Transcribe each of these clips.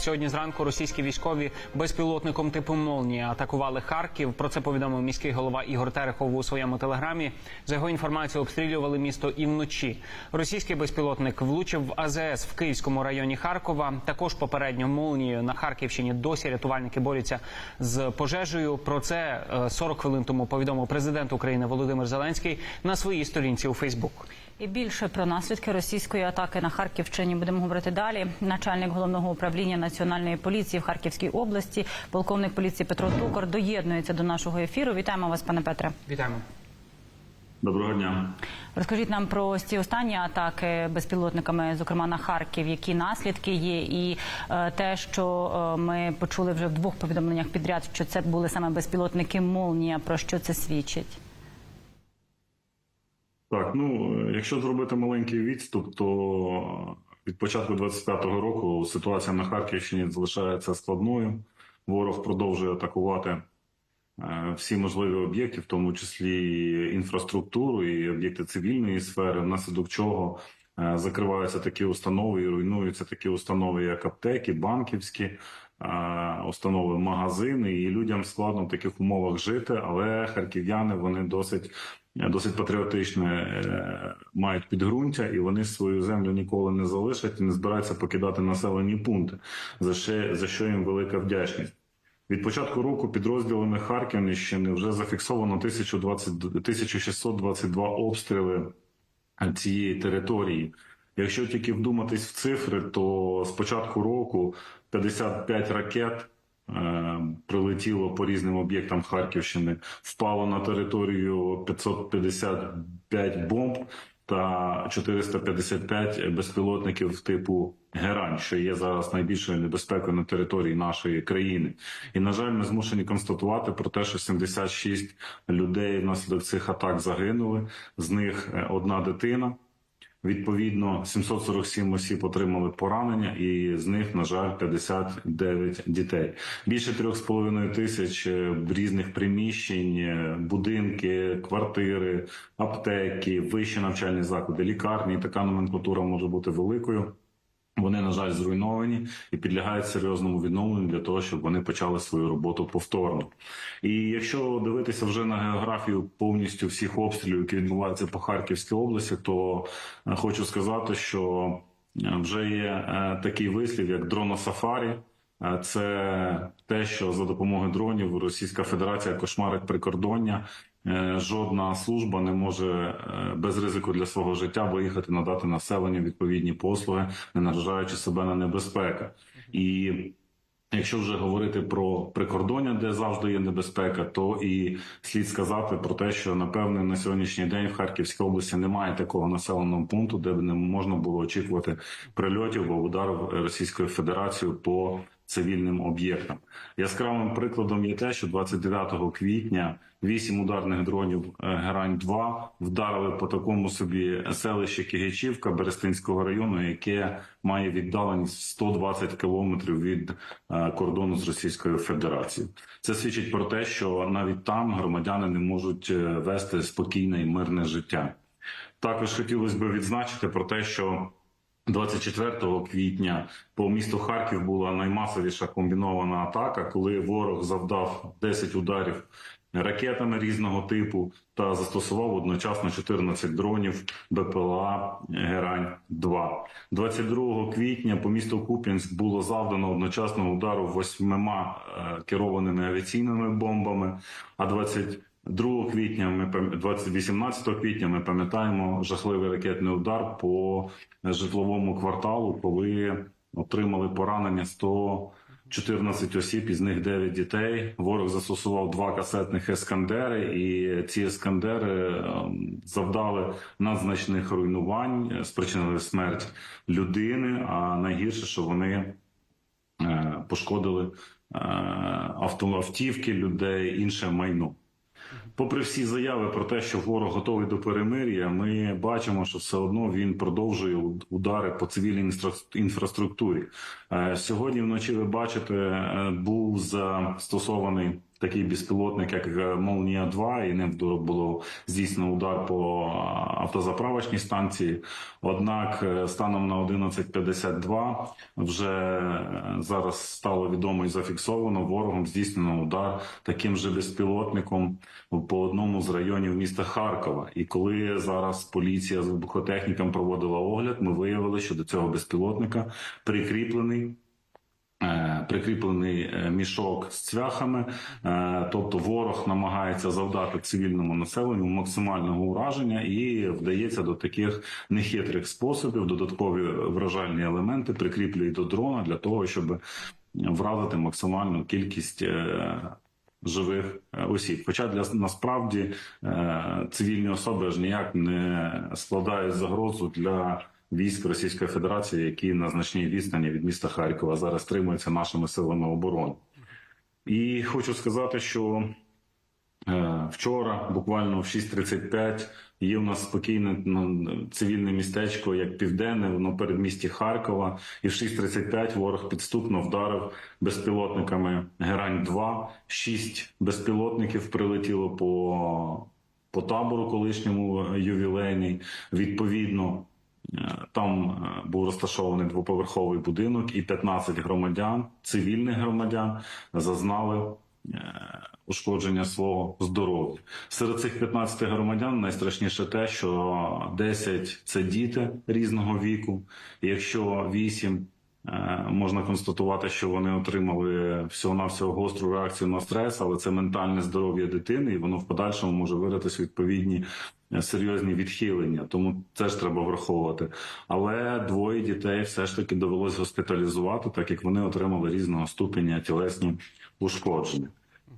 Сьогодні зранку російські військові безпілотником типу «Молнія» атакували Харків. Про це повідомив міський голова Ігор Терехов у своєму телеграмі. За його інформацією, обстрілювали місто і вночі. Російський безпілотник влучив в АЗС в Київському районі Харкова. Також попередньо молнією на Харківщині досі рятувальники борються з пожежею. Про це е, 40 хвилин тому повідомив президент України Володимир Зеленський на своїй сторінці у Фейсбук. І більше про наслідки російської атаки на Харківщині будемо говорити далі. Начальник головного управління національної поліції в Харківській області, полковник поліції Петро Тукор, доєднується до нашого ефіру. Вітаємо вас, пане Петре. Вітаємо. Доброго дня. Розкажіть нам про ці останні атаки безпілотниками, зокрема на Харків, які наслідки є, і е, те, що е, ми почули вже в двох повідомленнях підряд, що це були саме безпілотники Молнія. Про що це свідчить? Так, ну якщо зробити маленький відступ, то від початку 25-го року ситуація на Харківщині залишається складною. Ворог продовжує атакувати е, всі можливі об'єкти, в тому числі інфраструктуру і об'єкти цивільної сфери, внаслідок чого е, закриваються такі установи і руйнуються такі установи, як аптеки, банківські е, установи, магазини, і людям складно в таких умовах жити. Але харків'яни вони досить досить патріотичне е, мають підґрунтя, і вони свою землю ніколи не залишать і не збираються покидати населені пункти. За що, за що їм велика вдячність. Від початку року підрозділами Харківщини вже зафіксовано 1020, 1622 обстріли цієї території. Якщо тільки вдуматись в цифри, то з початку року 55 ракет е, прилетіло по різним об'єктам Харківщини, впало на територію 555 бомб та 455 безпілотників типу Герань, що є зараз найбільшою небезпекою на території нашої країни. І на жаль, ми змушені констатувати про те, що 76 людей внаслідок цих атак загинули. З них е, одна дитина. Відповідно, 747 осіб отримали поранення, і з них, на жаль, 59 дітей. Більше 3,5 тисяч е, різних приміщень, е, будинки, квартири, аптеки, вищі навчальні заклади, лікарні. Така номенклатура може бути великою. Вони, на жаль, зруйновані і підлягають серйозному відновленню для того, щоб вони почали свою роботу повторно. І якщо дивитися вже на географію повністю всіх обстрілів, які відбуваються по Харківській області, то е, хочу сказати, що е, вже є е, такий вислів, як дроносафарі. Е, Це те, що за допомогою дронів Російська Федерація кошмарить прикордоння. Е, Жодна служба не може е, без ризику для свого життя виїхати надати населенню відповідні послуги, не наражаючи себе на небезпеку. І Якщо вже говорити про прикордоння, де завжди є небезпека, то і слід сказати про те, що напевне на сьогоднішній день в Харківській області немає такого населеного пункту, де б не можна було очікувати прильотів або ударів Російською Федерацією по цивільним об'єктам. Яскравим прикладом є те, що 29 квітня вісім ударних дронів е, Герань 2 вдарили по такому собі селищі Кигичівка Берестинського району, яке має віддаленість 120 кілометрів від е, кордону з Російською Федерацією. Це свідчить про те, що навіть там громадяни не можуть е, вести спокійне і мирне життя. Також хотілося б відзначити про те, що 24 квітня по місту Харків була наймасовіша комбінована атака, коли ворог завдав 10 ударів ракетами різного типу та застосував одночасно 14 дронів БПЛА Герань 2 22 квітня по місту Куп'янськ було завдано одночасно удару восьмима е, керованими авіаційними бомбами. А 20 2 квітня ми пам- 20 18 квітня ми пам'ятаємо жахливий ракетний удар по житловому кварталу, коли отримали поранення 114 осіб, із них 9 дітей. Ворог застосував два касетних ескандери, і ці ескандери ем, завдали надзначних руйнувань, е, спричинили смерть людини. А найгірше, що вони е, пошкодили е, авто, автівки людей, інше майно. Попри всі заяви про те, що ворог готовий до перемир'я, ми бачимо, що все одно він продовжує удари по цивільній інфраструктурі. Е, Сьогодні вночі ви бачите, е, був застосований такий безпілотник, як е, Молнія 2 і ним було здійснено удар по автозаправочній станції. Однак, е, станом на 11.52 вже е, зараз стало відомо і зафіксовано ворогом здійснено удар таким же безпілотником по одному з районів міста Харкова. І коли зараз поліція з вибухотехніком проводила огляд, ми виявили, що до цього безпілотника прикріплений. Е, Прикріплений е, мішок з цвяхами, Е, тобто ворог намагається завдати цивільному населенню максимального ураження і вдається до таких нехитрих способів. Додаткові вражальні елементи прикріплює до дрона для того, щоб вразити максимальну кількість живих осіб. Хоча для насправді цивільні особи аж ніяк не складають загрозу для військ Російської Федерації, які на значній відстані від міста Харкова зараз тримуються нашими силами оборони. І хочу сказати, що е, вчора, буквально в 6.35, є у нас спокійне цивільне містечко, як південне, воно передмісті Харкова. І в 6.35 ворог підступно вдарив безпілотниками Герань 2 Шість безпілотників прилетіло по, по табору колишньому е, ювілейний. Відповідно, Там е, був розташований двоповерховий будинок, і 15 громадян, цивільних громадян, зазнали е, ушкодження свого здоров'я. Серед цих 15 громадян найстрашніше те, що 10 – це діти різного віку. Якщо 8 е, можна констатувати, що вони отримали всього-навсього гостру реакцію на стрес, але це ментальне здоров'я дитини, і воно в подальшому може виритись відповідні е, серйозні відхилення. Тому це ж треба враховувати. Але двоє дітей все ж таки довелось госпіталізувати, так як вони отримали різного ступеня тілесні ушкодження.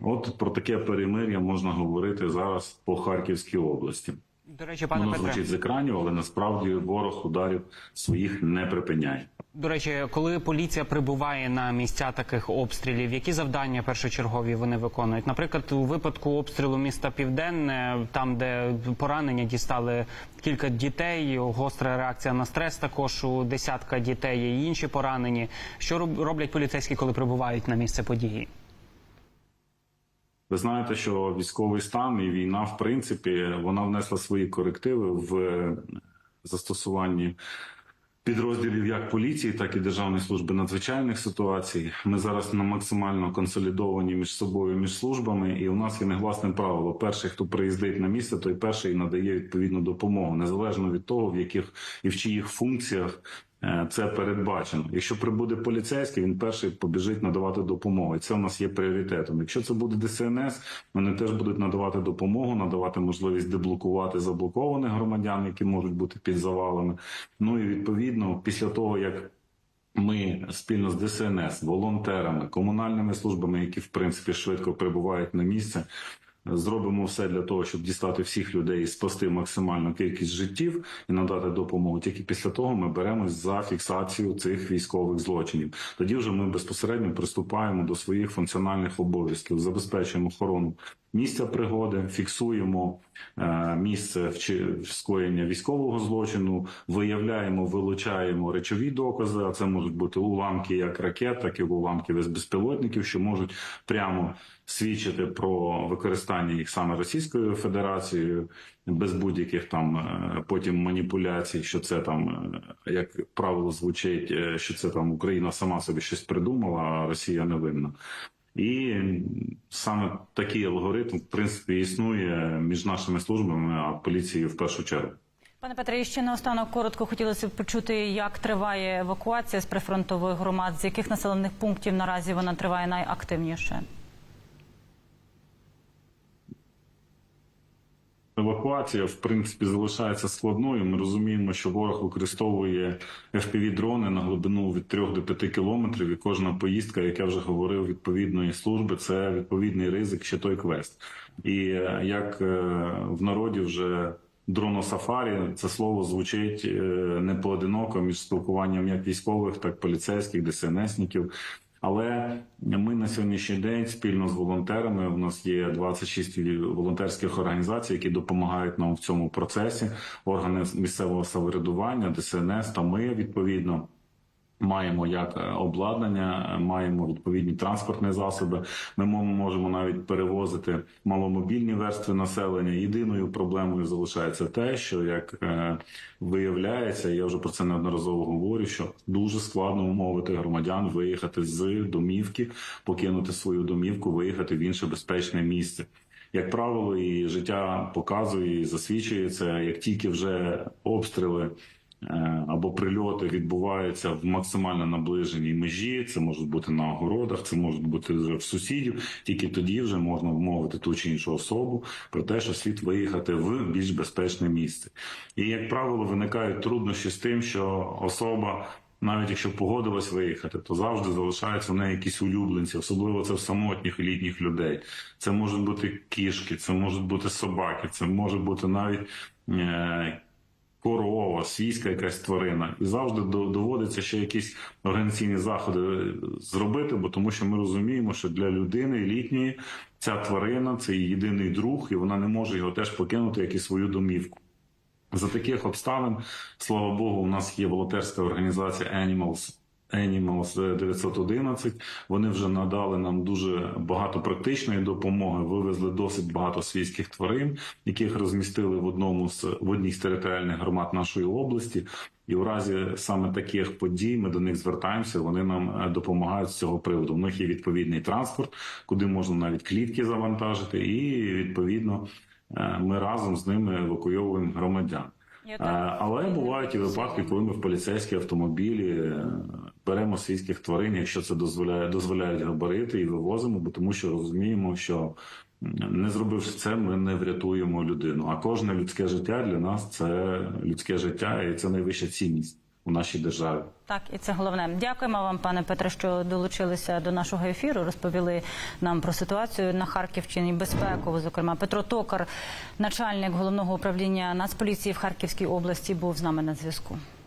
От про таке перемир'я можна говорити зараз по Харківській області. До речі, пане Воно звучить з екранів, але насправді ворог ударів своїх не припиняє. До речі, коли поліція прибуває на місця таких обстрілів, які завдання першочергові вони виконують? Наприклад, у випадку обстрілу міста Південне, там де поранення дістали кілька дітей, гостра реакція на стрес, також у десятка дітей і інші поранені. Що роб- роблять поліцейські, коли прибувають на місце події? Ви знаєте, що військовий стан і війна, в принципі, вона внесла свої корективи в е, застосуванні підрозділів як поліції, так і Державної служби надзвичайних ситуацій. Ми зараз на максимально консолідовані між собою між службами, і у нас є негласне правило: перший, хто приїздить на місце, той перший надає відповідну допомогу, незалежно від того, в яких і в чиїх функціях. Е, Це передбачено. Якщо прибуде поліцейський, він перший побіжить надавати допомогу. І це у нас є пріоритетом. Якщо це буде ДСНС, вони теж будуть надавати допомогу, надавати можливість деблокувати заблокованих громадян, які можуть бути під завалами. Ну і відповідно, після того як ми спільно з ДСНС, волонтерами, комунальними службами, які в принципі швидко прибувають на місце. Зробимо все для того, щоб дістати всіх людей і спасти максимальну кількість життів і надати допомогу. Тільки після того ми беремось за фіксацію цих військових злочинів. Тоді вже ми безпосередньо приступаємо до своїх функціональних обов'язків, забезпечуємо охорону місця пригоди, фіксуємо е, місце скоєння військового злочину, виявляємо, вилучаємо речові докази. А це можуть бути уламки як ракет, так і уламки без- безпілотників, що можуть прямо свідчити про використання їх саме Російською Федерацією без будь-яких там е, потім маніпуляцій, що це там, е, як правило, звучить, що це там Україна сама собі щось придумала, а Росія не винна. І саме такий алгоритм, в принципі, існує між нашими службами, а поліцією в першу чергу. Пане Петре, і ще наостанок коротко хотілося б почути, як триває евакуація з прифронтових громад, з яких населених пунктів наразі вона триває найактивніше. Евакуація, в принципі, залишається складною. Ми розуміємо, що ворог використовує fpv дрони на глибину від 3 до 5 кілометрів, і кожна поїздка, як я вже говорив, відповідної служби це відповідний ризик, ще той квест. І е, як е, в народі вже дроносафарі, це слово звучить е, не поодиноко між спілкуванням як військових, так і поліцейських, ДСНСників. Але ми на сьогоднішній день спільно з волонтерами. У нас є 26 волонтерських організацій, які допомагають нам в цьому процесі. Органи місцевого самоврядування, ДСНС та ми відповідно. Маємо як е, обладнання, е, маємо відповідні транспортні засоби. Ми можемо навіть перевозити маломобільні верстви населення. Єдиною проблемою залишається те, що як е, виявляється, я вже про це неодноразово говорю, що дуже складно умовити громадян виїхати з домівки, покинути свою домівку, виїхати в інше безпечне місце. Як правило, і життя показує і засвідчує це, як тільки вже обстріли або прильоти відбуваються в максимально наближеній межі, це можуть бути на огородах, це можуть бути вже в сусідів. Тільки тоді вже можна вмовити ту чи іншу особу про те, що слід виїхати в більш безпечне місце. І як правило, виникають труднощі з тим, що особа. Навіть якщо погодилась виїхати, то завжди залишаються в неї якісь улюбленці, особливо це в самотніх літніх людей. Це можуть бути кішки, це можуть бути собаки, це може бути навіть е, корова, свійська якась тварина. І завжди доводиться ще якісь організаційні заходи е, зробити, бо тому що ми розуміємо, що для людини літньої ця тварина це її єдиний друг, і вона не може його теж покинути, як і свою домівку. За таких обставин, слава Богу, у нас є волонтерська організація Animals. Animals 911, вони вже надали нам дуже багато практичної допомоги. Вивезли досить багато свійських тварин, яких розмістили в одному з в одній з територіальних громад нашої області. І в разі саме таких подій ми до них звертаємося. Вони нам е, допомагають з цього приводу. У них є відповідний транспорт, куди можна навіть клітки завантажити, і відповідно е, ми разом з ними евакуйовуємо громадян. Е, Але бувають і випадки, коли ми в поліцейські автомобілі е, беремо свійських тварин, якщо це дозволяє дозволяють габарити, і вивозимо, бо тому що розуміємо, що не зробивши це, ми не врятуємо людину. А кожне людське життя для нас це людське життя, і це найвища цінність у нашій державі. Так, і це головне. Дякуємо вам, пане Петре, що долучилися до нашого ефіру. Розповіли нам про ситуацію на Харківщині безпекову. Зокрема, Петро Токар, начальник головного управління Нацполіції в Харківській області, був з нами на зв'язку.